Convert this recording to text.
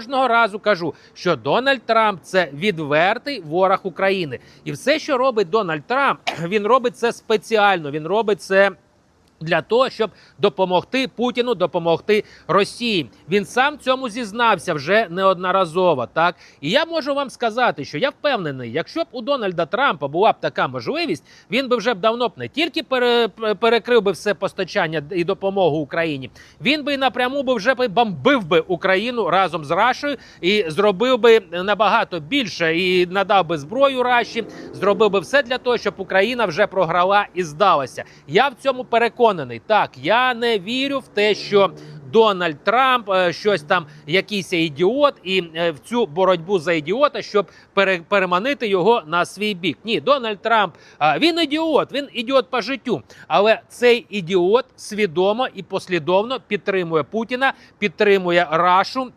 кожного разу кажу, що Дональд Трамп це відвертий ворог України, і все, що робить Дональд Трамп, він робить це спеціально. Він робить це. Для того щоб допомогти Путіну, допомогти Росії, він сам цьому зізнався вже неодноразово. Так і я можу вам сказати, що я впевнений, якщо б у Дональда Трампа була б така можливість, він би вже б давно б не тільки пере, перекрив би все постачання і допомогу Україні, він би напряму би вже би бомбив би Україну разом з Рашею і зробив би набагато більше і надав би зброю Раші, зробив би все для того, щоб Україна вже програла і здалася. Я в цьому переконаний. Так, я не вірю в те, що. Дональд Трамп, е, щось там, якийсь ідіот, і е, в цю боротьбу за ідіота, щоб пере- переманити його на свій бік. Ні, Дональд Трамп він ідіот, він ідіот по життю. Але цей ідіот свідомо і послідовно підтримує Путіна, підтримує Рашу